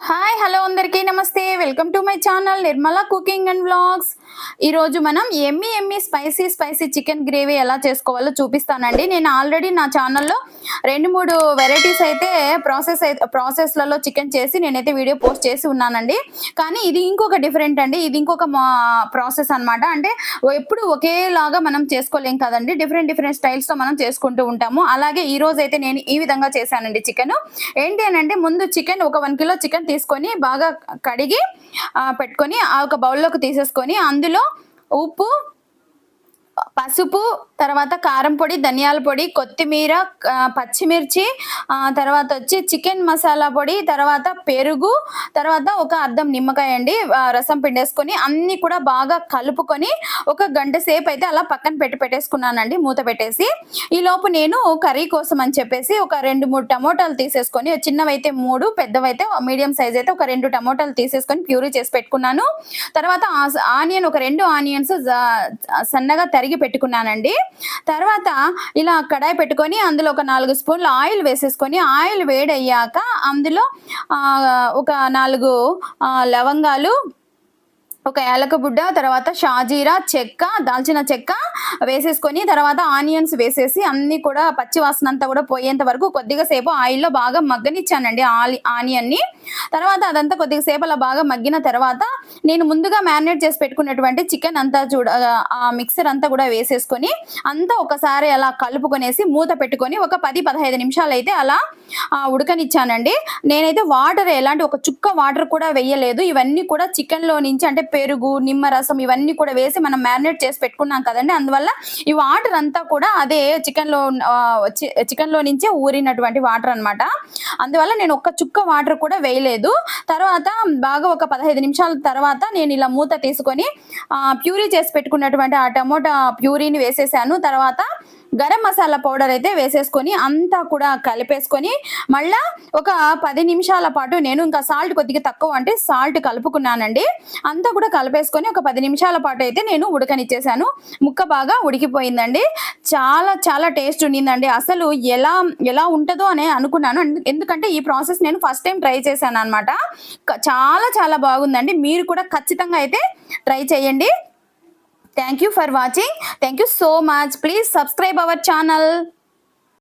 Hi hello అందరికీ నమస్తే. Welcome to my channel Nirmala cooking and vlogs. ఈరోజు మనం yummy yummy spicy spicy chicken gravy ఎలా చేసుకోవాలో చూపిస్తానండి. నేను ఆల్రెడీ నా ఛానల్లో రెండు మూడు వెరైటీస్ అయితే ప్రాసెస్ అయితే ప్రాసెస్లలో చికెన్ చేసి నేనైతే వీడియో పోస్ట్ చేసి ఉన్నానండి. కానీ ఇది ఇంకొక డిఫరెంట్ అండి. ఇది ఇంకొక ప్రాసెస్ అన్నమాట. అంటే ఎప్పుడు ఒకేలాగా మనం చేసుకోలేం కదండి. డిఫరెంట్ డిఫరెంట్ స్టైల్స్తో మనం చేసుకుంటూ ఉంటాము. అలాగే ఈ రోజు అయితే నేను ఈ విధంగా చేశానండి చికెన్. ఏంటి అని అంటే ముందు చికెన్ ఒక వన్ కిలో చికెన్ తీసుకొని బాగా కడిగి పెట్టుకొని ఆ ఒక బౌల్లోకి తీసేసుకొని అందులో upo పసుపు తర్వాత కారం పొడి ధనియాల పొడి కొత్తిమీర పచ్చిమిర్చి తర్వాత వచ్చి చికెన్ మసాలా పొడి తర్వాత పెరుగు తర్వాత ఒక అద్దం నిమ్మకాయ అండి రసం పిండేసుకొని అన్ని కూడా బాగా కలుపుకొని ఒక గంట సేపు అయితే అలా పక్కన పెట్టి పెట్టేసుకున్నానండి మూత పెట్టేసి. ఈ లోపు నేను కర్రీ కోసం అని చెప్పేసి ఒక రెండు మూడు టమోటాలు తీసేసుకొని చిన్నవైతే మూడు పెద్దవైతే మీడియం సైజ్ అయితే ఒక రెండు టమోటాలు తీసేసుకొని ప్యూరీ చేసి పెట్టుకున్నాను. తర్వాత ఆ- ఆనియన్ ఒక రెండు ఆనియన్స్ సన్నగా కడిగి పెట్టుకున్నానండి. తర్వాత ఇలా కడాయి పెట్టుకొని అందులో ఒక నాలుగు స్పూన్లు ఆయిల్ వేసేసుకొని ఆయిల్ వేడయ్యాక అందులో ఒక నాలుగు లవంగాలు ఒక ఏలకబుడ్డ తర్వాత షాజీరా చెక్క దాల్చిన చెక్క వేసేసుకొని తర్వాత ఆనియన్స్ వేసేసి అన్నీ కూడా పచ్చి వాసన అంతా కూడా పోయేంత వరకు కొద్దిగా సేపు ఆయిల్లో బాగా మగ్గనిచ్చానండి ఆలి ఆనియన్ని. తర్వాత అదంతా కొద్దిగా సేపు అలా బాగా మగ్గిన తర్వాత నేను ముందుగా మ్యారినేట్ చేసి పెట్టుకున్నటువంటి చికెన్ అంతా చూడ ఆ మిక్సర్ అంతా కూడా వేసేసుకొని అంతా ఒకసారి అలా కలుపుకొనేసి మూత పెట్టుకొని ఒక పది పదహైదు నిమిషాలు అయితే అలా ఉడకనిచ్చానండి. నేనైతే వాటర్ ఎలాంటి ఒక చుక్క వాటర్ కూడా వేయలేదు. ఇవన్నీ కూడా చికెన్లో నుంచి అంటే పెరుగు నిమ్మరసం ఇవన్నీ కూడా వేసి మనం మ్యారినేట్ చేసి పెట్టుకున్నాం కదండి. అందువల్ల ఈ వాటర్ అంతా కూడా అదే చికెన్లో చికెన్లో చికెన్లో నుంచే ఊరినటువంటి వాటర్ అన్నమాట. అందువల్ల నేను ఒక్క చుక్క వాటర్ కూడా వేయలేదు. తర్వాత బాగా ఒక పదహైదు నిమిషాల తర్వాత తర్వాత నేను ఇలా మూత తీసుకొని ప్యూరీ చేసి పెట్టుకున్నటువంటి ఆ టమోటా ప్యూరీని వేసేసాను. తర్వాత గరం మసాలా పౌడర్ అయితే వేసేసుకొని అంతా కూడా కలిపేసుకొని మళ్ళా ఒక పది నిమిషాల పాటు నేను ఇంకా సాల్ట్ కొద్దిగా తక్కువ అంటే సాల్ట్ కలుపుకున్నానండి. అంతా కూడా కలిపేసుకొని ఒక పది నిమిషాల పాటు అయితే నేను ఉడకనిచ్చేసాను. ముక్క బాగా ఉడికిపోయిందండి. చాలా చాలా టేస్ట్ ఉండిందండి. అసలు ఎలా ఎలా ఉంటుందో అని అనుకున్నాను. ఎందుకంటే ఈ ప్రాసెస్ నేను ఫస్ట్ టైం ట్రై చేశాను అనమాట చాలా చాలా బాగుందండి. మీరు కూడా ఖచ్చితంగా అయితే ట్రై చేయండి. Thank you for watching. Thank you so much. Please subscribe our channel.